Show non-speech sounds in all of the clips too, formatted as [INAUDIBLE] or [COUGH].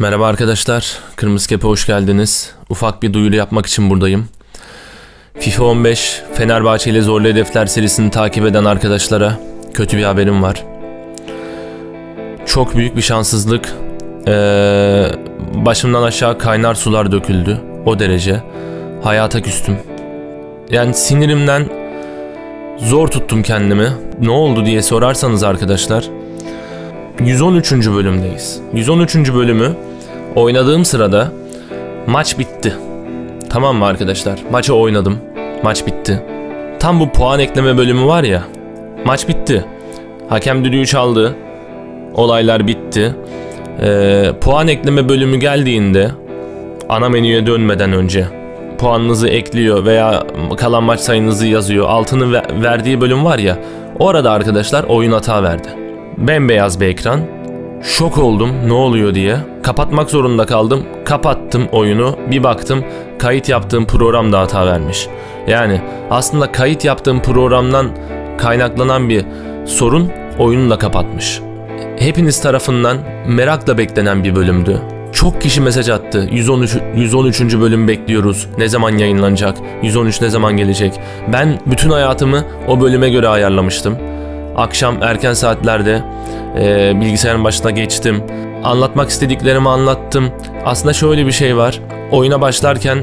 Merhaba arkadaşlar, Kırmızı Kepe hoş geldiniz. Ufak bir duyuru yapmak için buradayım. FIFA 15 Fenerbahçe ile Zorlu Hedefler serisini takip eden arkadaşlara kötü bir haberim var. Çok büyük bir şanssızlık. Ee, başımdan aşağı kaynar sular döküldü. O derece. Hayata küstüm. Yani sinirimden zor tuttum kendimi. Ne oldu diye sorarsanız arkadaşlar. 113. bölümdeyiz. 113. bölümü oynadığım sırada maç bitti. Tamam mı arkadaşlar? Maçı oynadım. Maç bitti. Tam bu puan ekleme bölümü var ya. Maç bitti. Hakem düdüğü çaldı. Olaylar bitti. Ee, puan ekleme bölümü geldiğinde ana menüye dönmeden önce puanınızı ekliyor veya kalan maç sayınızı yazıyor. Altını ve- verdiği bölüm var ya. Orada arkadaşlar oyun hata verdi. Bembeyaz bir ekran. Şok oldum ne oluyor diye. Kapatmak zorunda kaldım. Kapattım oyunu. Bir baktım kayıt yaptığım program da hata vermiş. Yani aslında kayıt yaptığım programdan kaynaklanan bir sorun oyunu da kapatmış. Hepiniz tarafından merakla beklenen bir bölümdü. Çok kişi mesaj attı. 113 113. bölüm bekliyoruz. Ne zaman yayınlanacak? 113 ne zaman gelecek? Ben bütün hayatımı o bölüme göre ayarlamıştım. Akşam erken saatlerde e, bilgisayarın başına geçtim. Anlatmak istediklerimi anlattım. Aslında şöyle bir şey var. Oyuna başlarken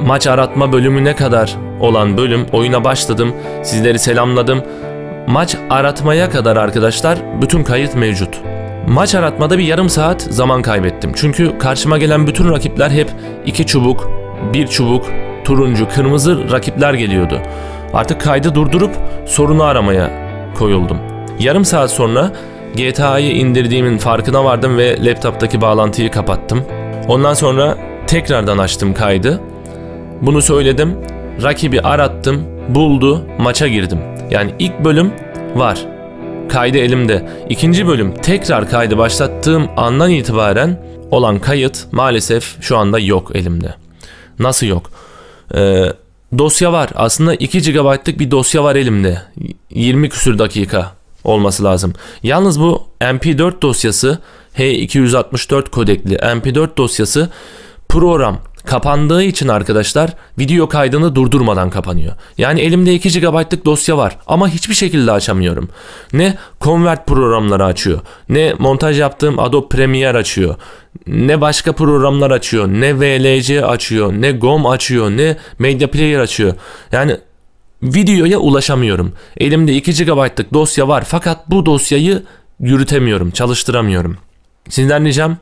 maç aratma bölümüne kadar olan bölüm oyuna başladım. Sizleri selamladım. Maç aratmaya kadar arkadaşlar bütün kayıt mevcut. Maç aratmada bir yarım saat zaman kaybettim. Çünkü karşıma gelen bütün rakipler hep iki çubuk, bir çubuk, turuncu, kırmızı rakipler geliyordu. Artık kaydı durdurup sorunu aramaya koyuldum. Yarım saat sonra GTA'yı indirdiğimin farkına vardım ve laptoptaki bağlantıyı kapattım. Ondan sonra tekrardan açtım kaydı. Bunu söyledim. Rakibi arattım, buldu, maça girdim. Yani ilk bölüm var. Kaydı elimde. İkinci bölüm tekrar kaydı başlattığım andan itibaren olan kayıt maalesef şu anda yok elimde. Nasıl yok? Ee, dosya var. Aslında 2 GB'lık bir dosya var elimde. 20 küsür dakika olması lazım. Yalnız bu MP4 dosyası H264 kodekli MP4 dosyası program kapandığı için arkadaşlar video kaydını durdurmadan kapanıyor. Yani elimde 2 GB'lık dosya var ama hiçbir şekilde açamıyorum. Ne Convert programları açıyor, ne montaj yaptığım Adobe Premiere açıyor, ne başka programlar açıyor, ne VLC açıyor, ne GOM açıyor, ne Media Player açıyor. Yani videoya ulaşamıyorum. Elimde 2 GB'lık dosya var fakat bu dosyayı yürütemiyorum, çalıştıramıyorum. Sizden ricam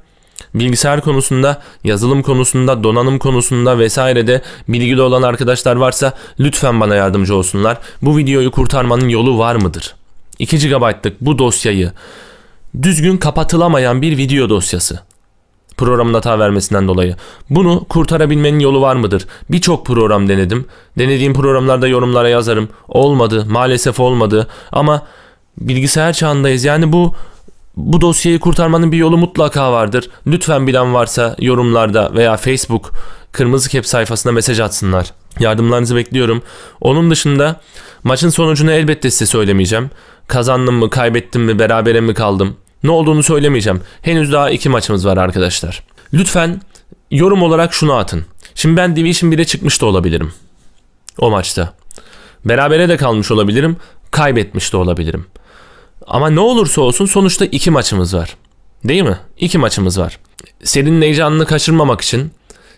bilgisayar konusunda, yazılım konusunda, donanım konusunda vesairede bilgili olan arkadaşlar varsa lütfen bana yardımcı olsunlar. Bu videoyu kurtarmanın yolu var mıdır? 2 GB'lık bu dosyayı düzgün kapatılamayan bir video dosyası. Programın hata vermesinden dolayı. Bunu kurtarabilmenin yolu var mıdır? Birçok program denedim. Denediğim programlarda yorumlara yazarım. Olmadı, maalesef olmadı. Ama bilgisayar çağındayız. Yani bu bu dosyayı kurtarmanın bir yolu mutlaka vardır. Lütfen bilen varsa yorumlarda veya Facebook Kırmızı Kep sayfasına mesaj atsınlar. Yardımlarınızı bekliyorum. Onun dışında maçın sonucunu elbette size söylemeyeceğim. Kazandım mı, kaybettim mi, berabere mi kaldım? Ne olduğunu söylemeyeceğim. Henüz daha iki maçımız var arkadaşlar. Lütfen yorum olarak şunu atın. Şimdi ben Division 1'e çıkmış da olabilirim. O maçta. Berabere de kalmış olabilirim. Kaybetmiş de olabilirim. Ama ne olursa olsun sonuçta iki maçımız var. Değil mi? İki maçımız var. Serinin heyecanını kaçırmamak için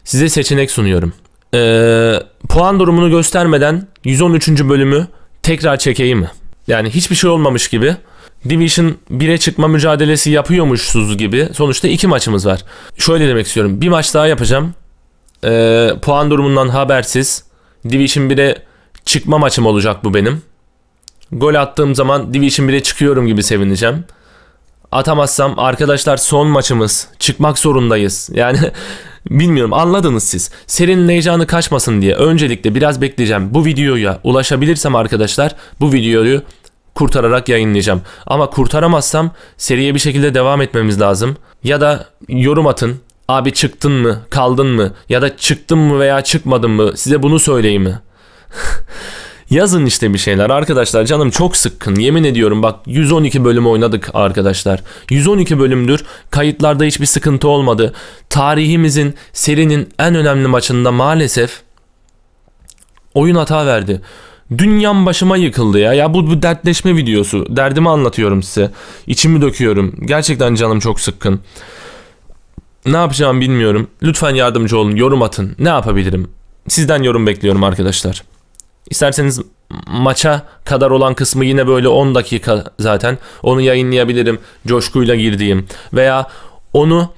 size seçenek sunuyorum. Ee, puan durumunu göstermeden 113. bölümü tekrar çekeyim mi? Yani hiçbir şey olmamış gibi Division 1'e çıkma mücadelesi yapıyormuşuz gibi sonuçta iki maçımız var. Şöyle demek istiyorum. Bir maç daha yapacağım. Ee, puan durumundan habersiz. Division 1'e çıkma maçım olacak bu benim. Gol attığım zaman Division 1'e çıkıyorum gibi sevineceğim. Atamazsam arkadaşlar son maçımız. Çıkmak zorundayız. Yani [LAUGHS] bilmiyorum anladınız siz. Serinin heyecanı kaçmasın diye öncelikle biraz bekleyeceğim. Bu videoya ulaşabilirsem arkadaşlar bu videoyu kurtararak yayınlayacağım. Ama kurtaramazsam seriye bir şekilde devam etmemiz lazım. Ya da yorum atın. Abi çıktın mı, kaldın mı ya da çıktın mı veya çıkmadın mı size bunu söyleyeyim mi? Yazın işte bir şeyler arkadaşlar canım çok sıkkın yemin ediyorum bak 112 bölüm oynadık arkadaşlar 112 bölümdür kayıtlarda hiçbir sıkıntı olmadı tarihimizin serinin en önemli maçında maalesef oyun hata verdi Dünyam başıma yıkıldı ya. Ya bu, bu dertleşme videosu. Derdimi anlatıyorum size. İçimi döküyorum. Gerçekten canım çok sıkkın. Ne yapacağımı bilmiyorum. Lütfen yardımcı olun. Yorum atın. Ne yapabilirim? Sizden yorum bekliyorum arkadaşlar. İsterseniz maça kadar olan kısmı yine böyle 10 dakika zaten. Onu yayınlayabilirim. Coşkuyla girdiğim. Veya onu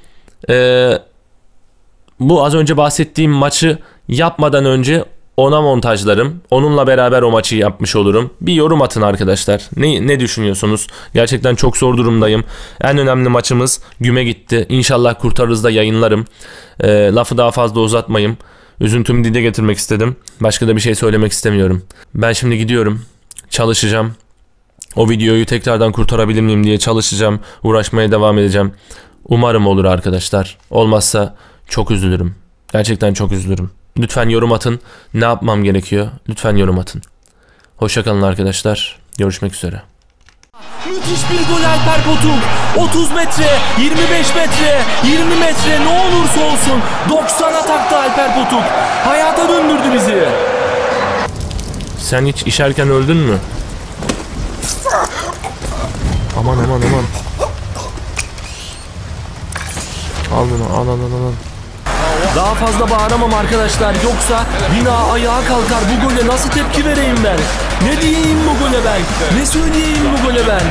e, bu az önce bahsettiğim maçı yapmadan önce ona montajlarım. Onunla beraber o maçı yapmış olurum. Bir yorum atın arkadaşlar. Ne, ne düşünüyorsunuz? Gerçekten çok zor durumdayım. En önemli maçımız güme gitti. İnşallah kurtarırız da yayınlarım. E, lafı daha fazla uzatmayayım. Üzüntümü dile getirmek istedim. Başka da bir şey söylemek istemiyorum. Ben şimdi gidiyorum. Çalışacağım. O videoyu tekrardan kurtarabilir miyim diye çalışacağım. Uğraşmaya devam edeceğim. Umarım olur arkadaşlar. Olmazsa çok üzülürüm. Gerçekten çok üzülürüm. Lütfen yorum atın. Ne yapmam gerekiyor? Lütfen yorum atın. Hoşçakalın arkadaşlar. Görüşmek üzere. Müthiş bir gol Alper Potuk. 30 metre, 25 metre, 20 metre ne olursa olsun 90'a taktı Alper Potuk. Hayata döndürdü bizi. Sen hiç işerken öldün mü? Aman aman aman. Al bunu al al al al. Daha fazla bağıramam arkadaşlar yoksa bina ayağa kalkar. Bu gole nasıl tepki vereyim ben? Ne diyeyim bu gole ben? Ne söyleyeyim bu gole ben?